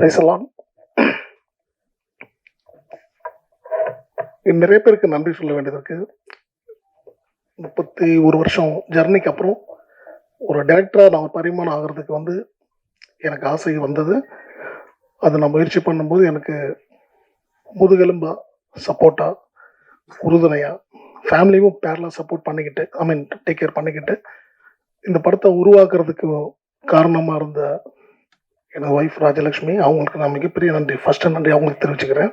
பேசலாம் நிறைய பேருக்கு நன்றி சொல்ல வேண்டியது இருக்கு. முப்பத்தி ஒரு வருஷம் ஜர்னிக்கு அப்புறம் ஒரு டேரக்டராக நான் ஒரு பரிமாணம் ஆகிறதுக்கு வந்து எனக்கு ஆசை வந்தது. அதை நான் முயற்சி பண்ணும்போது எனக்கு முதுகெலும்பா சப்போர்ட்டா உறுதுணையா ஃபேமிலியும் பேரலாக சப்போர்ட் பண்ணிக்கிட்டு ஐ மீன் டேக் கேர் பண்ணிக்கிட்டு இந்த படத்தை உருவாக்குறதுக்கு காரணமாக இருந்த எனது ஒய்ஃப் ராஜலக்ஷ்மி அவங்களுக்கு நான் மிகப்பெரிய நன்றி. ஃபஸ்ட்டு நன்றி அவங்களுக்கு தெரிவிச்சுக்கிறேன்.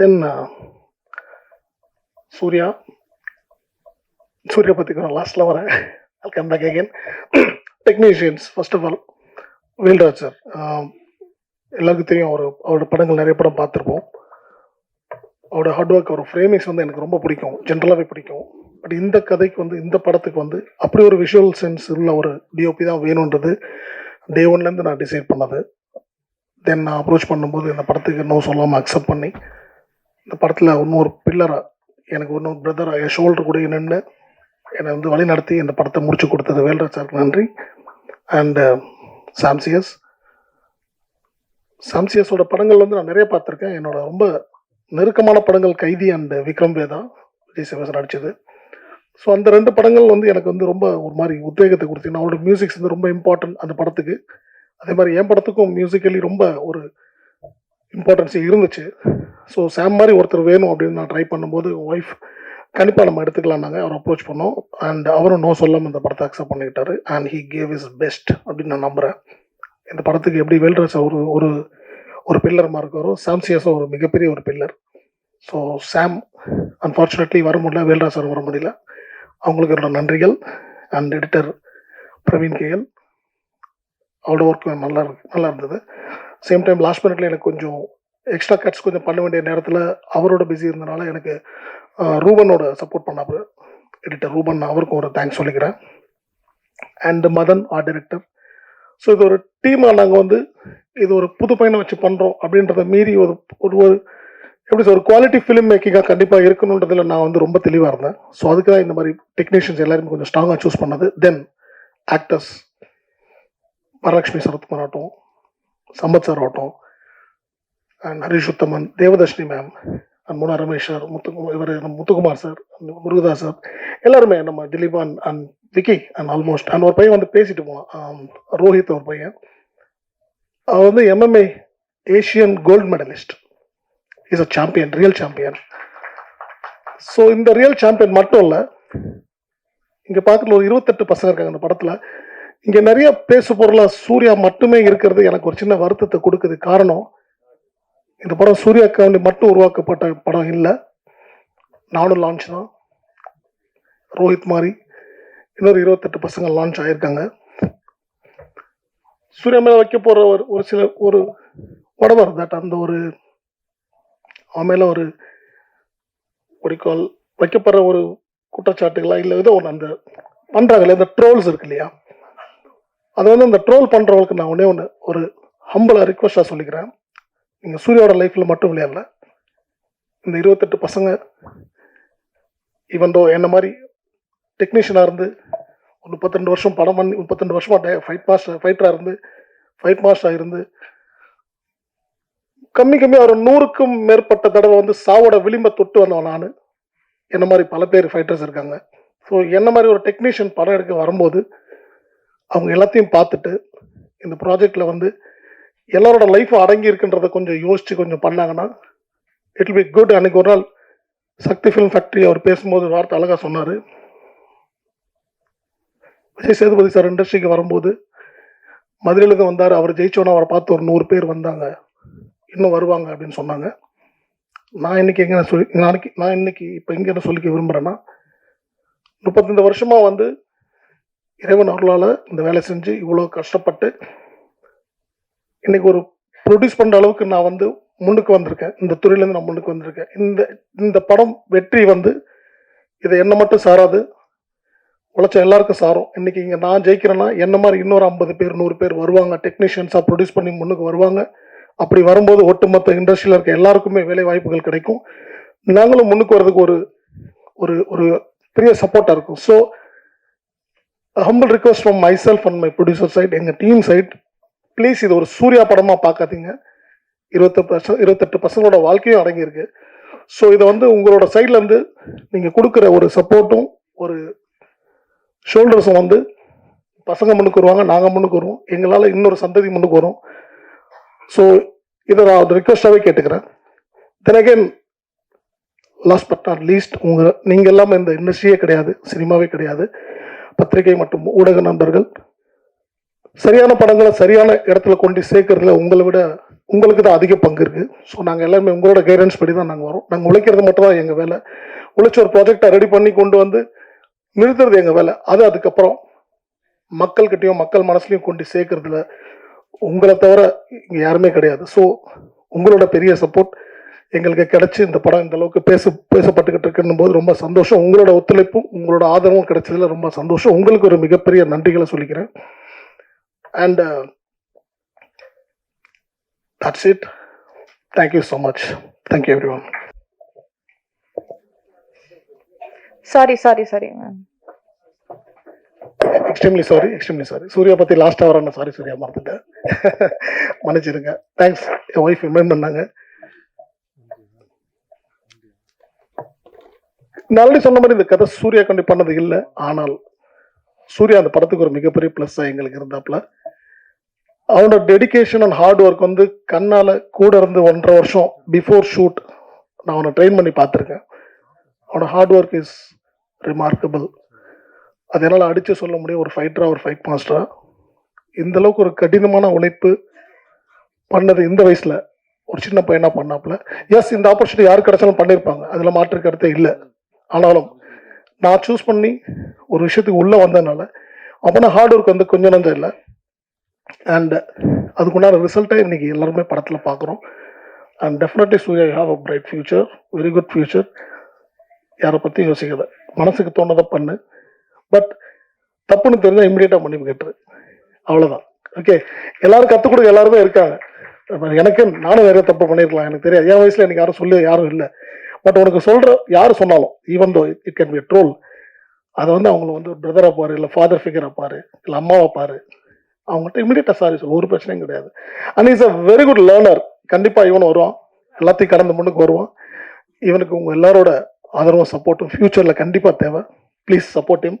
தென் சூர்யா. சூர்யா பற்றி நான் லாஸ்ட்டில் வரேன். I'll come back again technicians first of all Velraj sir எல்லாருக்கும் தெரியும் அவர் அவரோட படங்கள் நிறைய படம் பார்த்துருப்போம். அவரோட ஹார்ட் ஒர்க் அவர் ஃப்ரேமிங்ஸ் வந்து எனக்கு ரொம்ப பிடிக்கும். ஜென்ரலாகவே பிடிக்கும். பட் இந்த கதைக்கு வந்து இந்த படத்துக்கு வந்து அப்படி ஒரு விஷுவல் சென்ஸ் உள்ள ஒரு டிஓபி தான் வேணுன்றது டே ஒன்லேருந்து நான் டிசைட் பண்ணது. தென் நான் அப்ரோச் பண்ணும்போது இந்த படத்துக்கு இன்னும் சொல்லாமல் அக்செப்ட் பண்ணி இந்த படத்தில் இன்னொரு பில்லராக எனக்கு இன்னொரு பிரதராக என் ஷோல்டர் கூட நின்று என்னை வந்து வழி நடத்தி இந்த படத்தை முடிச்சு கொடுத்தது. வேல்ராஜ் சாருக்கு நன்றி. அண்டு சாம்சியஸ் சாம்சியஸோட படங்கள் வந்து நான் நிறைய பார்த்துருக்கேன். என்னோட ரொம்ப நெருக்கமான படங்கள் கைதி அண்ட் விக்ரம் வேதா விஜய் சேவசன் நடிச்சது. ஸோ அந்த ரெண்டு படங்கள் வந்து எனக்கு வந்து ரொம்ப ஒரு மாதிரி உத்வேகத்தை கொடுத்தீங்கன்னா அவரோட மியூசிக்ஸ் வந்து ரொம்ப இம்பார்ட்டன்ட் அந்த படத்துக்கு. அதே மாதிரி என் படத்துக்கும் மியூசிக்கலி ரொம்ப ஒரு இம்பார்ட்டன்ஸ் இருந்துச்சு. ஸோ சாம் மாதிரி ஒருத்தர் வேணும் அப்படின்னு நான் ட்ரை பண்ணும்போது ஒய்ஃப் கண்டிப்பாக நம்ம எடுத்துக்கலாம்னாங்க அவர் அப்ரோச் பண்ணோம். அண்ட் அவரும் நோ சொல்லாமல் இந்த படத்தை accept பண்ணிக்கிட்டாரு. And he gave his best அப்படின்னு நான் நம்புகிறேன் இந்த படத்துக்கு எப்படி வெல்ட்ரஸ் ஒரு ஒரு ஒரு பில்லர் இருக்காரோ சாம்சியஸும் ஒரு மிகப்பெரிய ஒரு பில்லர் ஸோ சாம் அன்ஃபார்ச்சுனேட்லி வர முடியல. வேல்ரா சார் வர முடியல. அவங்களுக்கு என்னோட நன்றிகள். அண்ட் எடிட்டர் பிரவீன் கேஎல் அவரோட ஒர்க் நல்லா இருக்கு நல்லா இருந்தது. சேம் டைம் லாஸ்ட் மினிட்ல எனக்கு கொஞ்சம் எக்ஸ்ட்ரா கட்ஸ் கொஞ்சம் பண்ண வேண்டிய நேரத்தில் அவரோட பிஸி இருந்தனால எனக்கு ரூபனோட சப்போர்ட் பண்ணாரு எடிட்டர் ரூபன் அவருக்கும் ஒரு தேங்க்ஸ் சொல்லிக்கிறேன். And Madhan art director so இது ஒரு டீமாக நாங்கள் வந்து இது ஒரு புது பையனை வச்சு பண்ணுறோம் அப்படின்றத மீறி ஒரு ஒரு ஒரு எப்படி சார் ஒரு குவாலிட்டி ஃபிலிம் மேக்கிங்காக கண்டிப்பாக இருக்கணுன்றதுல நான் வந்து ரொம்ப தெளிவாக இருந்தேன். ஸோ அதுக்கு தான் இந்த மாதிரி டெக்னீஷியன்ஸ் எல்லாருமே கொஞ்சம் ஸ்ட்ராங்காக சூஸ் பண்ணது. தென் ஆக்டர்ஸ் வரலட்சுமி சரத்குமார் ஆகட்டும் சம்பத் சார் ஆகட்டும் and Harish Uthaman Devadarshini ma'am and Muna Ramesh sir Muthu இவர் முத்துகுமார் முத்துக்குமார் சார் முருகதாஸ் சார் எல்லாருமே நம்ம Dileepan and Vicky and almost and ஒரு பையன் வந்து பேசிட்டு போனான். ஆம், ரோஹித் ஒரு பையன். அவர் வந்து MMA Asian gold medalist is a champion real champion so இந்த ரியல் சாம்பியன் மட்டும் இல்லை இங்கே பார்க்குற ஒரு இருபத்தெட்டு பசங்க இருக்காங்க இந்த படத்தில். இங்கே நிறைய பேசு பொருளாக சூர்யா மட்டுமே இருக்கிறது எனக்கு ஒரு சின்ன வருத்தத்தை கொடுக்குது காரணம் இந்த படம் சூர்யாவுக்கு வந்து மட்டும் உருவாக்கப்பட்ட படம் இல்லை. நானும் லான்ச் தான். ரோஹித் மாதிரி இன்னொரு இருபத்தெட்டு பசங்க லான்ச் ஆகியிருக்காங்க சூர்யா மேலே வைக்க போகிற ஒரு ஒரு சில ஒரு உடம்பு தட் அந்த ஒரு அவன் மேல ஒரு குறிக்கோள் வைக்கப்படுற ஒரு குற்றச்சாட்டுகளா இல்லை ஏதோ ஒன்று அந்த பண்றாங்கல்ல இந்த ட்ரோல்ஸ் இருக்கு இல்லையா? அது வந்து அந்த ட்ரோல் பண்ணுறவங்களுக்கு நான் ஒன்றே ஒன்று ஒரு ஹம்பிளா ரிக்வஸ்ட்டாக சொல்லிக்கிறேன். நீங்கள் சூர்யாவோட லைஃப்பில் மட்டும் விளையாடல. இந்த இருபத்தெட்டு பசங்க இவன்தோ என்ன மாதிரி டெக்னீஷியனாக இருந்து ஒரு முப்பத்திரெண்டு வருஷம் படம் பண்ணி முப்பத்திரெண்டு வருஷமாக ஃபைட் மாஸ்டர் ஃபைட்டராக இருந்து ஃபைட் மாஸ்டராக இருந்து கம்மி கம்மியாக ஒரு நூறுக்கும் மேற்பட்ட தடவை வந்து சாவோட விளிம்பை தொட்டு வந்தவன் நான். என்ன மாதிரி பல பேர் ஃபைட்டர்ஸ் இருக்காங்க. ஸோ என்ன மாதிரி ஒரு டெக்னீஷியன் படம் எடுக்க வரும்போது அவங்க எல்லாத்தையும் பார்த்துட்டு இந்த ப்ராஜெக்டில் வந்து எல்லாரோட லைஃப் அடங்கி இருக்குன்றதை கொஞ்சம் யோசித்து கொஞ்சம் பண்ணாங்கன்னா இட் பி குட் அன்னைக்கு ஒரு நாள் சக்தி ஃபிலிம் ஃபேக்ட்ரி அவர் பேசும்போது ஒரு வார்த்தை அழகாக சொன்னார். விஜய் சேதுபதி சார் இண்டஸ்ட்ரிக்கு வரும்போது மதுரையிலேருந்து வந்தார். அவர் ஜெயிச்சோன்னா அவரை பார்த்து ஒரு நூறு பேர் வந்தாங்க. இன்னும் வருவாங்க அப்படின்னு சொன்னாங்க. நான் இன்னைக்கு எங்கே சொல்லி நாளைக்கு நான் இன்னைக்கு இப்போ எங்க என்ன சொல்லிக்க விரும்புகிறேன்னா முப்பத்தஞ்சு வருஷமாக வந்து இறைவன் அருளால் இந்த வேலை செஞ்சு இவ்வளோ கஷ்டப்பட்டு இன்னைக்கு ஒரு ப்ரொடியூஸ் பண்ணுற அளவுக்கு நான் வந்து முன்னுக்கு வந்திருக்கேன். இந்த துறையிலேருந்து நான் முன்னுக்கு வந்திருக்கேன். இந்த இந்த படம் வெற்றி வந்து இதை என்ன மட்டும் சாராது. உழைச்ச எல்லாருக்கும் சாரும். இன்னைக்கு இங்கே நான் ஜெயிக்கிறேன்னா என்ன மாதிரி இன்னொரு ஐம்பது பேர் நூறு பேர் வருவாங்க. டெக்னீஷியன்ஸாக ப்ரொடியூஸ் பண்ணி முன்னுக்கு வருவாங்க. அப்படி வரும்போது ஒட்டுமொத்த இண்டஸ்ட்ரியில் இருக்க எல்லாருக்குமே வேலை வாய்ப்புகள் கிடைக்கும். நாங்களும் முன்னுக்கு வர்றதுக்கு ஒரு ஒரு ஒரு பெரிய சப்போர்ட்டாக இருக்கும். So humble request from myself and my producer side எங்கள் டீம் சைட் ப்ளீஸ் இது ஒரு சூர்யா படமாக பார்க்காதீங்க. இருபத்தெட்டு பர்சன்ட் இருபத்தெட்டு பசங்களோட வாழ்க்கையும் அடங்கியிருக்கு. ஸோ இதை வந்து உங்களோட சைட்லேருந்து நீங்கள் கொடுக்குற ஒரு சப்போர்ட்டும் ஒரு ஷோல்டர்ஸும் வந்து பசங்க முன்னுக்கு வருவாங்க நாங்கள் முன்னுக்கு வருவோம். எங்களால் இன்னொரு சந்ததி முன்னுக்கு வரும். ஸோ இதை நான் ரிக்வஸ்டாகவே கேட்டுக்கிறேன். Then again last but not least உங்கள் நீங்கள் எல்லாம் இந்த இண்டஸ்ட்ரியே கிடையாது சினிமாவே கிடையாது. பத்திரிகை மற்றும் ஊடக நண்பர்கள் சரியான படங்களை சரியான இடத்துல கொண்டு சேர்க்கறதுல உங்களை விட உங்களுக்கு தான் அதிக பங்கு இருக்குது ஸோ நாங்கள் எல்லாமே உங்களோட கைடன்ஸ் படி தான் நாங்கள் வரோம். நாங்கள் உழைக்கிறது மட்டும் தான் எங்கள் வேலை. உழைச்சி ஒரு ப்ராஜெக்டை ரெடி பண்ணி கொண்டு வந்து நிறுத்துறது எங்கள் வேலை. அது அதுக்கப்புறம் மக்கள்கிட்டயும் மக்கள் மனசுலையும் கொண்டு சேர்க்கறதுல உங்களை தவிர இங்கே யாருமே கிடையாது. ஸோ உங்களோட பெரிய சப்போர்ட் எங்களுக்கு கிடைச்சி இந்த படம் இந்த அளவுக்கு பேச பேசப்பட்டுக்கிட்டு இருக்குன்னும் போது ரொம்ப சந்தோஷம். உங்களோட ஒத்துழைப்பும் உங்களோட ஆதரவும் கிடைச்சதுல ரொம்ப சந்தோஷம். உங்களுக்கு ஒரு மிகப்பெரிய நன்றிகளை சொல்லிக்கிறேன். And that's it thank you so much thank you every sorry sorry sorry ma'am extremely sorry extremely sorry Suriya பற்றி லாஸ்ட்டாக நான் சாரி சூர்யா மறந்துட்டேன். மன்னிச்சிருங்க. தேங்க்ஸ் என் ஒய்ஃப் ரிமைண்ட் பண்ணாங்க. நான் சொன்ன மாதிரி இந்த கதை சூர்யா கண்டி பண்ணது இல்லை. ஆனால் சூர்யா அந்த படத்துக்கு ஒரு மிகப்பெரிய ப்ளஸ்ஸாக எங்களுக்கு இருந்தாப்புல அவனோட டெடிகேஷன் அண்ட் ஹார்ட் ஒர்க் வந்து கண்ணால் கூட இருந்து ஒன்றரை வருஷம் பிஃபோர் ஷூட் நான் அவனை ட்ரெயின் பண்ணி பார்த்துருக்கேன். அவனோட ஹார்ட் ஒர்க் இஸ் ரிமார்க்கபிள் அது என்னால் அடித்து சொல்ல முடியும். ஒரு ஃபைட்டராக ஒரு ஃபைட் மாஸ்டரா இந்த அளவுக்கு ஒரு கடினமான உழைப்பு பண்ணது இந்த வயசில். ஒரு சின்ன பையனாக பண்ணாப்புல. எஸ் இந்த ஆப்பர்ச்சுனிட்டி யார் கிடைச்சாலும் பண்ணியிருப்பாங்க அதில் மாற்று கருத்தே இல்லை. ஆனாலும் நான் சூஸ் பண்ணி ஒரு விஷயத்துக்கு உள்ளே வந்ததுனால அப்பனா ஹார்ட் ஒர்க் வந்து கொஞ்சம் நஞ்சம் இல்லை. அண்ட் அதுக்குண்டான ரிசல்ட்டை இன்றைக்கி எல்லாருமே படத்தில் பார்க்குறோம் and definitely Suriya have a bright future very good future யாரை பற்றியும் யோசிக்கிறது மனசுக்கு தோணுதை பண்ணு. பட் தப்புன்னு தெரிஞ்சா இம்மிடியட்டாக மன்னிப்பு கேட்டுரு. அவ்வளோதான் ஓகே எல்லாரும் கற்றுக் கொடுக்க எல்லாருமே இருக்காங்க. எனக்கு நானும் நிறைய தப்பு பண்ணியிருக்கலாம் எனக்கு தெரியாது. என் வயசுல எனக்கு யாரும் சொல்லி யாரும் இல்லை. பட் உனக்கு சொல்ற யார் சொன்னாலும் even though it can be troll அதை வந்து அவங்கள வந்து ஒரு பிரதரா பாரு இல்லை ஃபாதர் ஃபிகரை பாரு இல்லை அம்மாவை பாரு. அவங்கள்ட்ட இமீடியட்டாக சாரி சொல்லு. ஒரு பிரச்சனையும் கிடையாது. And is a very good learner கண்டிப்பாக இவனும் வருவான். எல்லாத்தையும் கடந்து முன்னுக்கு வருவான். இவனுக்கு உங்கள் எல்லாரோட ஆதரவும் சப்போர்ட்டும் ஃப்யூச்சரில் கண்டிப்பாக தேவை. Please support him